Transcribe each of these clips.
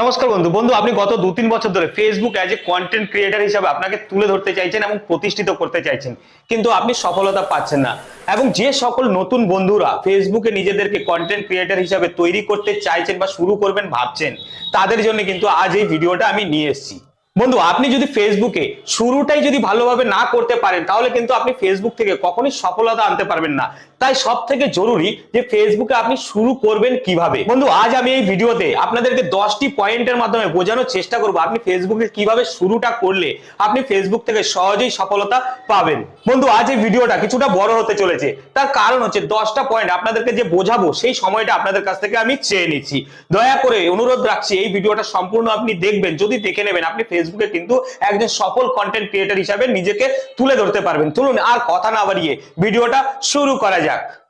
নমস্কার বন্ধু। বন্ধু, আপনি গত দু তিন বছর ধরে Facebook as a content creator হিসাবে আপনাকে তুলে ধরতে চাইছেন এবং প্রতিষ্ঠিত করতে চাইছেন। কিন্তু আপনি সফলতা পাচ্ছেন না। এবং যে সকল নতুন বন্ধুরা ফেসবুকে নিজেদেরকে কন্টেন্ট ক্রিয়েটার হিসাবে তৈরি করতে চাইছেন বা শুরু করবেন ভাবছেন, তাদের জন্য কিন্তু আজ এই ভিডিওটা আমি নিয়ে এসেছি। বন্ধু, আপনি যদি ফেসবুকে শুরুটাই যদি ভালোভাবে না করতে পারেন, তাহলে কিন্তু আপনি ফেসবুক থেকে কখনোই সফলতা আনতে পারবেন না। তাই সব থেকে জরুরি যে ফেসবুকে আপনি শুরু করবেন কীভাবে। বন্ধু, আজ আমি এই ভিডিওতে আপনাদেরকে দশটি পয়েন্টের মাধ্যমে বোঝানোর চেষ্টা করব আপনি ফেসবুকে কীভাবে শুরুটা করলে আপনি ফেসবুক থেকে সহজেই সফলতা পাবেন। বন্ধু, আজ এই ভিডিওটা কিছুটা বড় হতে চলেছে। তার কারণ হচ্ছে দশটা পয়েন্ট আপনাদেরকে যে বোঝাবো সেই সময়টা আপনাদের কাছ থেকে আমি চেয়ে নিচ্ছি। দয়া করে অনুরোধ রাখছি, এই ভিডিওটা সম্পূর্ণ আপনি দেখবেন, যদি দেখে নেবেন আপনি ফেসবুকে কিন্তু একজন সফল কন্টেন্ট ক্রিয়েটার হিসাবে নিজেকে তুলে ধরতে পারবেন। চলুন আর কথা না বাড়িয়ে ভিডিওটা শুরু করা যাক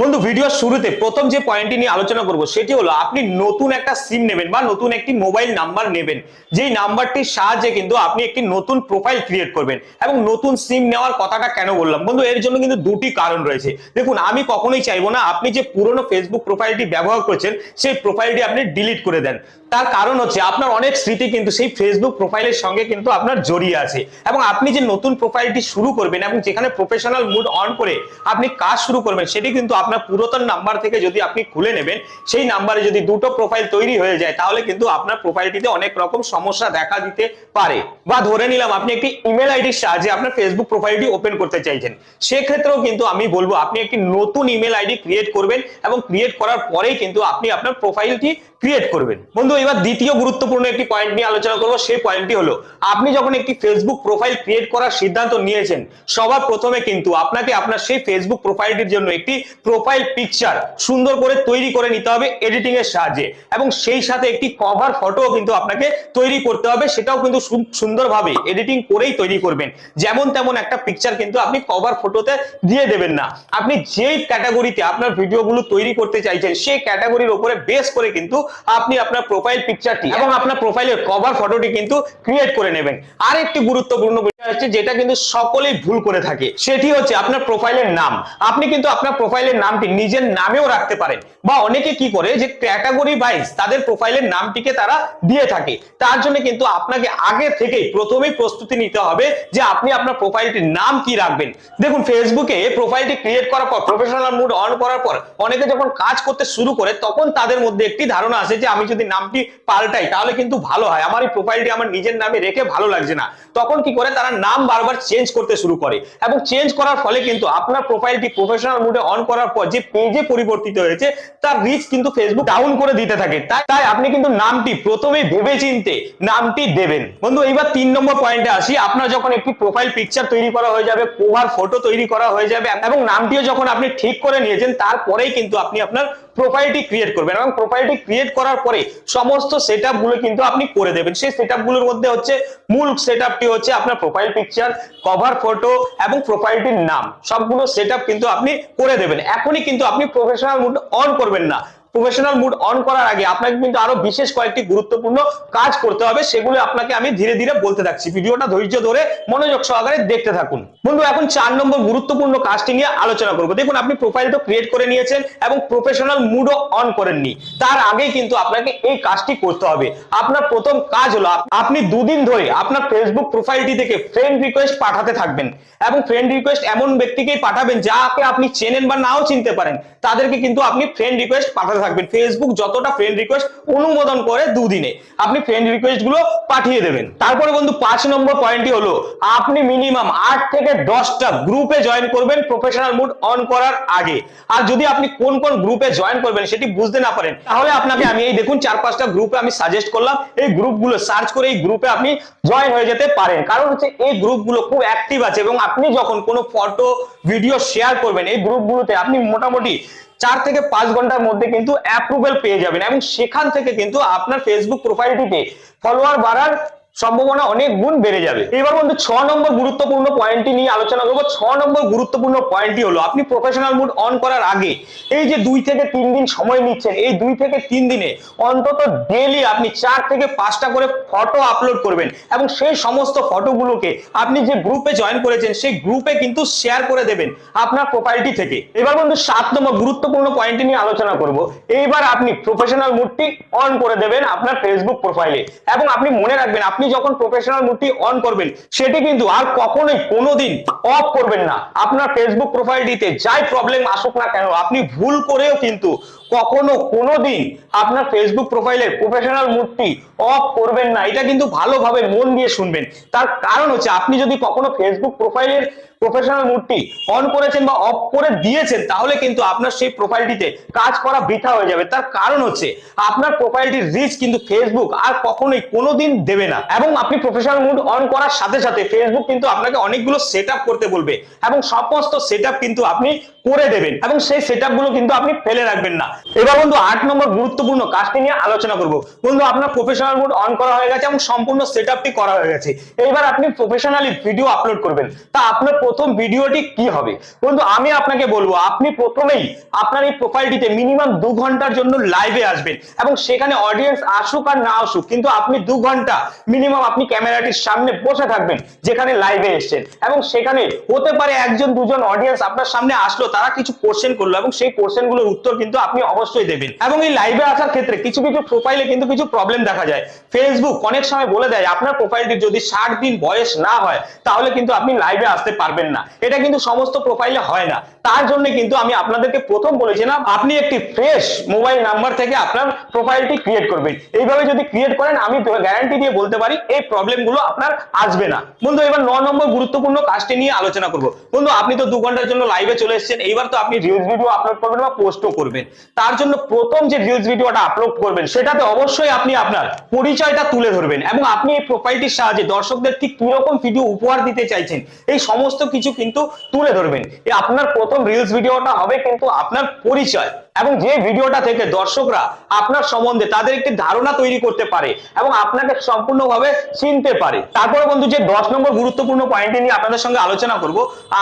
বন্ধু ভিডিওর শুরুতে প্রথম যে পয়েন্টটি নিয়ে আলোচনা করব, সেটি হলো আপনি নতুন একটা সিম নেবেন বা নতুন একটি মোবাইল নাম্বার নেবেন। যেই নাম্বারটির সাহায্যে কিন্তু আপনি একটি নতুন প্রোফাইল ক্রিয়েট করবেন এবং নতুন সিম নেওয়ার কথাটা কেন বললাম? বন্ধু, এর জন্য কিন্তু দুটি কারণ রয়েছে। দেখুন, আমি কখনোই চাইব না আপনি যে পুরনো ফেসবুক প্রোফাইলটি ব্যবহার করছেন, সেই প্রোফাইলটি আপনি ডিলিট করে দেন। তার কারণ হচ্ছে আপনার অনেক স্মৃতি কিন্তু সেই ফেসবুক প্রোফাইলের সঙ্গে কিন্তু আপনার জড়িয়ে আছে এবং আপনি যে নতুন প্রোফাইলটি শুরু করবেন এবং যেখানে প্রফেশনাল মুড অন করে আপনি কাজ শুরু করবেন, সেটি কিন্তু আপনার পুরাতন নাম্বার থেকে যদি আপনি খুলে নেবেন, সেই নাম্বারে যদি দুটো প্রোফাইল তৈরি হয়ে যায়, তাহলে কিন্তু আপনার প্রোফাইলটিতে অনেক রকম সমস্যা দেখা দিতে পারে। বা ধরে নিলাম, আপনি একটি ইমেল আইডির সাহায্যে আপনার ফেসবুক প্রোফাইলটি ওপেন করতে চাইছেন। সেক্ষেত্রেও কিন্তু আমি বলব, আপনি একটি নতুন ইমেল আইডি ক্রিয়েট করবেন এবং ক্রিয়েট করার পরেই কিন্তু আপনি আপনার প্রোফাইলটি ক্রিয়েট করবেন। বন্ধু, এবার দ্বিতীয় গুরুত্বপূর্ণ একটি পয়েন্ট নিয়ে আলোচনা করব, সেই পয়েন্টটি হলো, আপনি যখন একটি ফেসবুক প্রোফাইল ক্রিয়েট করার সিদ্ধান্ত নিয়েছেন, সবার প্রথমে কিন্তু আপনাকে আপনার সেই ফেসবুক প্রোফাইলটির জন্য একটি প্রোফাইল পিকচার সুন্দর করে তৈরি করে নিতে হবে এডিটিং এর সাহায্যে। এবং সেই সাথে একটি কভার ফটোও কিন্তু আপনাকে তৈরি করতে হবে, সেটাও কিন্তু সুন্দরভাবে এডিটিং করেই তৈরি করবেন। যেমন তেমন একটা পিকচার কিন্তু আপনি কভার ফটোতে দিয়ে দেবেন না। আপনি যেই ক্যাটাগরিতে আপনার ভিডিওগুলো তৈরি করতে চাইছেন, সেই ক্যাটাগরির উপরে বেস করে কিন্তু আপনি আপনার প্রোফাইল পিকচারটি এবং আপনার প্রোফাইলের কভার ফটোটি কিন্তু ক্রিয়েট করে নেবেন। আর একটি গুরুত্বপূর্ণ বিষয় হচ্ছে যেটা কিন্তু সকলেই ভুল করে থাকে। সেটি হচ্ছে আপনার প্রোফাইলের নাম। আপনি কিন্তু আপনার প্রোফাইলের নামটি নিজের নামেও রাখতে পারেন। বা অনেকে কি করে যে ক্যাটাগরি ওয়াইজ তাদের প্রোফাইলের নামটিকে তারা দিয়ে থাকে। তার জন্য কিন্তু আপনাকে আগে থেকেই প্রথমেই প্রস্তুতি নিতে হবে যে আপনি আপনার প্রোফাইলটির নাম কি রাখবেন। দেখুন ফেসবুকে প্রোফাইলটি ক্রিয়েট করার পর প্রফেশনাল মুড অন করার পর, অনেকে যখন কাজ করতে শুরু করে, তখন তাদের মধ্যে একটি ধারণা আসে যে আমি যদি নামটি পাল্টাই, তাহলে কিন্তু ভালো হয়। আমার এই প্রোফাইলটি আমার নিজের নামে রেখে ভালো লাগছে না। তখন কি করে? তারা নাম বারবার চেঞ্জ করতে শুরু করে। এবং চেঞ্জ করার ফলে কিন্তু আপনার প্রোফাইলটি প্রফেশনাল মুডে অন করার পর যে পেজে পরিবর্তিত হয়েছে, তার রিচ কিন্তু ফেসবুক ডাউন করে দিতে থাকে। তাই তাই আপনি কিন্তু নামটি প্রথমে ভেবে চিনতে নামটি দেবেন। বন্ধু, এইবার তিন নম্বর পয়েন্টে আসি। আপনার যখন একটি প্রোফাইল পিকচার তৈরি করা হয়ে যাবে কোভার ফটো তৈরি করা হয়ে যাবে, এবং নামটিও যখন আপনি ঠিক করে নিয়েছেন, তারপরেই কিন্তু আপনি আপনার প্রোফাইলটি ক্রিয়েট করবেন এবং প্রোফাইলটি ক্রিয়েট করার পরে সমস্ত সেটগুলো কিন্তু আপনি করে দেবেন। সেই সেটগুলোর মধ্যে হচ্ছে মূল সেট হচ্ছে আপনার প্রোফাইল পিকচার কভার ফটো এবং প্রোফাইলটির নাম। সবগুলো সেট কিন্তু আপনি করে দেবেন। এখনই কিন্তু আপনি প্রফেশনাল মুড অন করবেন না। প্রফেশনাল মুড অন করার আগে আপনাকে কিন্তু আরও বিশেষ কয়েকটি গুরুত্বপূর্ণ কাজ করতে হবে, সেগুলো আপনাকে আমি ধীরে ধীরে বলতে থাকছি। ভিডিওটা ধৈর্য ধরে মনোযোগ সহকারে দেখতে থাকুন। বন্ধু এখন চার নম্বর গুরুত্বপূর্ণ কাজটি নিয়ে আলোচনা করব। দেখুন, আপনি প্রোফাইল তো ক্রিয়েট করে নিয়েছেন এবং প্রফেশনাল মুডও অন করেননি। তার আগেই কিন্তু আপনাকে এই কাজটি করতে হবে। আপনার প্রথম কাজ হলো আপনি দুদিন ধরে আপনার ফেসবুক প্রোফাইলটি থেকে ফ্রেন্ড রিকোয়েস্ট পাঠাতে থাকবেন এবং ফ্রেন্ড রিকোয়েস্ট এমন ব্যক্তিকেই পাঠাবেন যাকে আপনি চেনেন বা নাও চিনতে পারেন। তাদেরকে কিন্তু আপনি ফ্রেন্ড রিকোয়েস্ট পাঠাতে থাকবেন। ফেসবুক যতটা ফ্রেন্ড রিকোয়েস্ট অনুমোদন করে দুদিনে। আপনি ফ্রেন্ড রিকোয়েস্টগুলো পাঠিয়ে দেবেন। তারপরে বন্ধু, পাঁচ নম্বর পয়েন্টটি হলো, আপনি মিনিমাম আট থেকে দশটা গ্রুপে জয়েন করবেন প্রফেশনাল মুড অন করার আগে। আর যদি আপনি কোন কোন গ্রুপে জয়েন করবেন সেটি বুঝতে না পারেন, তাহলে আপনাকে আমি এই দেখুন চার পাঁচটা গ্রুপে আমি সাজেস্ট করলাম। এই গ্রুপগুলো সার্চ করে এই গ্রুপে আপনি জয়েন হয়ে যেতে পারেন। কারণ হচ্ছে এই গ্রুপগুলো খুব অ্যাক্টিভ আছে এবং আপনি যখন কোনো ফটো ভিডিও শেয়ার করবেন, এই গ্রুপগুলোতে আপনি মোটামুটি চার থেকে পাঁচ ঘণ্টার মধ্যে কিন্তু অ্যাপ্রুভেল পেয়ে যাবেন এবং সেখান থেকে কিন্তু আপনার ফেসবুক প্রোফাইলটিতে ফলোয়ার বাড়ার সম্ভাবনা অনেক গুণ বেড়ে যাবে। এবার বন্ধু ছ নম্বর গুরুত্বপূর্ণ পয়েন্টটি নিয়ে আলোচনা করব। ছ নম্বর গুরুত্বপূর্ণ পয়েন্টটি হলো, আপনি প্রফেশনাল মুড অন করার আগে এই যে দুই থেকে তিন দিন সময় নিচ্ছেন, এই দুই থেকে তিন দিনে অন্তত ডেলি আপনি চার থেকে পাঁচটা করে ফটো আপলোড করবেন এবং সেই সমস্ত ফটোগুলোকে আপনি যে গ্রুপে জয়েন করেছেন, সেই গ্রুপে কিন্তু শেয়ার করে দেবেন আপনার প্রোফাইলটি থেকে। এবার বন্ধু সাত নম্বর গুরুত্বপূর্ণ পয়েন্টটি নিয়ে আলোচনা করব। এইবার আপনি প্রফেশনাল মুডটি অন করে দেবেন আপনার ফেসবুক প্রোফাইলে এবং আপনি মনে রাখবেন, আপনি যখন প্রফেশনাল মুডটি অন করবেন, সেটি কিন্তু আর কখনোই কোনোদিন অফ করবেন না। আপনার ফেসবুক প্রোফাইলটিতে যাই প্রবলেম আসুক না কেন, আপনি ভুল করেও কিন্তু কখনো কোনোদিন আপনার ফেসবুক প্রোফাইলের প্রফেশনাল মুডটি অফ করবেন না। এটা কিন্তু ভালোভাবে মন দিয়ে শুনবেন। তার কারণ হচ্ছে, আপনি যদি কখনো ফেসবুক প্রোফাইলের প্রফেশনাল মুডটি অন করেছেন বা অফ করে দিয়েছেন, তাহলে কিন্তু আপনার সেই প্রোফাইলটিতে কাজ করা বৃথা হয়ে যাবে। তার কারণ হচ্ছে, আপনার প্রোফাইলটির রিচ কিন্তু ফেসবুক আর কখনোই কোনোদিন দেবে না। এবং আপনি প্রফেশনাল মুড অন করার সাথে সাথে ফেসবুক কিন্তু আপনাকে অনেকগুলো সেট করতে বলবে। এবং সমস্ত সেট কিন্তু আপনি করে দেবেন। এবং সেই সেট কিন্তু আপনি ফেলে রাখবেন না। এবার বন্ধু আট নম্বর গুরুত্বপূর্ণ কাজটি নিয়ে আলোচনা করব। বন্ধু, আপনার প্রফেশনাল মুড অন করা হয়ে গেছে এবং সম্পূর্ণ সেট করা হয়ে গেছে। এবার আপনি প্রফেশনালি ভিডিও আপলোড করবেন। তা আপনার প্রথম ভিডিওটি কি হবে? বন্ধু, আমি আপনাকে বলব, আপনি প্রথমেই আপনার এই প্রোফাইলটিতে মিনিমাম দু ঘণ্টার জন্য লাইভে আসবেন এবং সেখানে অডিয়েন্স আসুক আর না আসুক, কিন্তু আপনি দু ঘণ্টা মিনিমাম আপনি ক্যামেরাটির সামনে বসে থাকবেন, যেখানে লাইভে এসছেন। এবং সেখানে হতে পারে একজন, দুজন অডিয়েন্স আপনার সামনে আসলো, তারা কিছু কোশ্চেন করল এবং সেই কোশ্চেনগুলোর উত্তর কিন্তু আপনি অবশ্যই দেবেন এবং এই লাইভে আসার ক্ষেত্রে কিছু কিছু প্রোফাইলে কিন্তু কিছু প্রবলেম দেখা যায়। ফেসবুক অনেক সময় বলে দেয়, আপনার প্রোফাইলটির যদি ষাট দিন বয়স না হয়, তাহলে কিন্তু আপনি লাইভে আসতে পারবেন না। এটা কিন্তু সমস্ত প্রোফাইলে হয় না। তার জন্য কিন্তু আমি আপনাদেরকে প্রথম বলেছিলাম, আপনি একটি ফ্রেশ মোবাইল নাম্বার থেকে আপনার প্রোফাইলটি ক্রিয়েট করবেন। এইভাবে যদি ক্রিয়েট করেন, আমি গ্যারান্টি দিয়ে বলতে পারি, এই প্রবলেমগুলো আপনার আসবে না। বন্ধু, এবার ন নম্বর গুরুত্বপূর্ণ কাজটি নিয়ে আলোচনা করব। বন্ধু, আপনি তো দু ঘণ্টার জন্য লাইভে চলে এসেছেন, এইবার তো আপনি রিলস ভিডিও আপলোড করবেন বা পোস্টও করবেন। তার জন্য প্রথম যে রিলস ভিডিওটা আপলোড করবেন, সেটাতে অবশ্যই আপনি আপনার পরিচয়টা তুলে ধরবেন এবং আপনি এই প্রোফাইলটির সাহায্যে দর্শকদের ঠিক কীরকম ভিডিও উপহার দিতে চাইছেন, এই সমস্ত কিছু কিন্তু তুলে ধরবেন। আপনার প্রথম রিলস ভিডিওটা হবে কিন্তু আপনার পরিচয়। এবং যে ভিডিওটা থেকে দর্শকরা আপনার সম্বন্ধে তাদের একটি ধারণা তৈরি করতে পারে এবং আপনাকে সম্পূর্ণভাবে চিনতে পারে। তারপরে বন্ধু, যে দশ নম্বর গুরুত্বপূর্ণ পয়েন্ট নিয়ে আপনাদের সঙ্গে আলোচনা করব,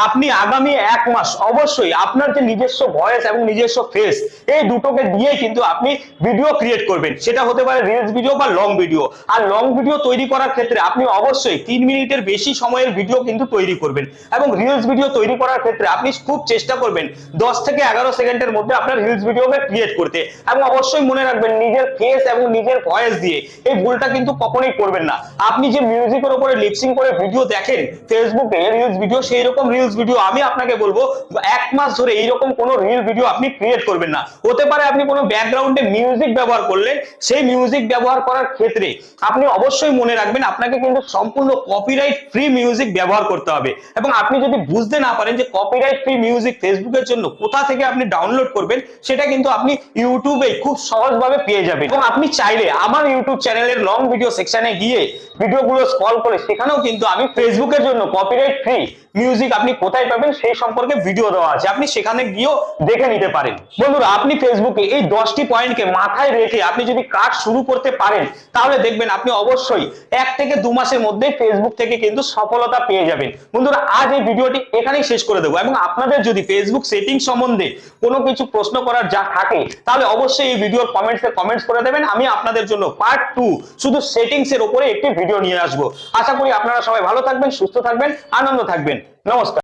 আপনি আগামী এক মাস অবশ্যই আপনার যে নিজস্ব ভয়েস এবং নিজস্ব ফেস এই দুটোকে দিয়ে কিন্তু আপনি ভিডিও ক্রিয়েট করবেন। সেটা হতে পারে রিলস ভিডিও বা লং ভিডিও আর লং ভিডিও তৈরি করার ক্ষেত্রে আপনি অবশ্যই তিন মিনিটের বেশি সময়ের ভিডিও কিন্তু তৈরি করবেন এবং রিলস ভিডিও তৈরি করার ক্ষেত্রে আপনি খুব চেষ্টা করবেন দশ থেকে এগারো সেকেন্ডের মধ্যে আপনার রিলস ভিডিওকে ক্রিয়েট করতে। এবং অবশ্যই মনে রাখবেন, নিজের ফেস এবং নিজের ভয়েস দিয়ে এই ভুলটা কিন্তু কখনোই করবেন না। আপনি যে মিউজিকের উপরে লিপসিং করে ভিডিও দেখেন ফেসবুকে রিলস ভিডিও সেই রকম রিলস ভিডিও আমি আপনাকে বলব, এক মাস ধরে এইরকম কোনো রিল ভিডিও আপনি ক্রিয়েট করবেন না। হতে পারে আপনি কোনো ব্যাকগ্রাউন্ডে মিউজিক ব্যবহার করলেন, সেই মিউজিক ব্যবহার করার ক্ষেত্রে আপনি অবশ্যই মনে রাখবেন, আপনাকে কিন্তু সম্পূর্ণ কপিরাইট ফ্রি মিউজিক ব্যবহার করতে হবে। এবং আপনি যদি বুঝতে না পারেন যে কপিরাইট ফ্রি মিউজিক ফেসবুকের জন্য কোথা থেকে আপনি ডাউনলোড করবেন সেটা কিন্তু আপনি ইউটিউবে খুব সহজভাবে পেয়ে যাবেন। এবং আপনি চাইলে আমার ইউটিউব চ্যানেলের লং ভিডিও সেকশনে গিয়ে ভিডিওগুলো স্ক্রল করে সেখানেও কিন্তু আমি ফেসবুকের জন্য কপিরাইট ফ্রি মিউজিক আপনি কোথায় পাবেন সেই সম্পর্কে ভিডিও দেওয়া আছে। আপনি সেখানে গিয়েও দেখে নিতে পারেন। বন্ধুরা, আপনি ফেসবুকে এই দশটি পয়েন্টকে মাথায় রেখে আপনি যদি কাজ শুরু করতে পারেন, তাহলে দেখবেন আপনি অবশ্যই এক থেকে দু মাসের মধ্যে ফেসবুক থেকে কিন্তু সফলতা পেয়ে যাবেন। বন্ধুরা, আজ এই ভিডিওটি এখানেই শেষ করে দেবো এবং আপনাদের যদি ফেসবুক সেটিং সম্বন্ধে কোনো কিছু প্রশ্ন করার যা থাকে, তাহলে অবশ্যই এই ভিডিওর কমেন্টসে কমেন্টস করে দেবেন। আমি আপনাদের জন্য পার্ট টু শুধু সেটিংস এর উপরে একটি ভিডিও নিয়ে আসব। আশা করি আপনারা সবাই ভালো থাকবেন, সুস্থ থাকবেন, আনন্দ থাকবেন। নমস্কার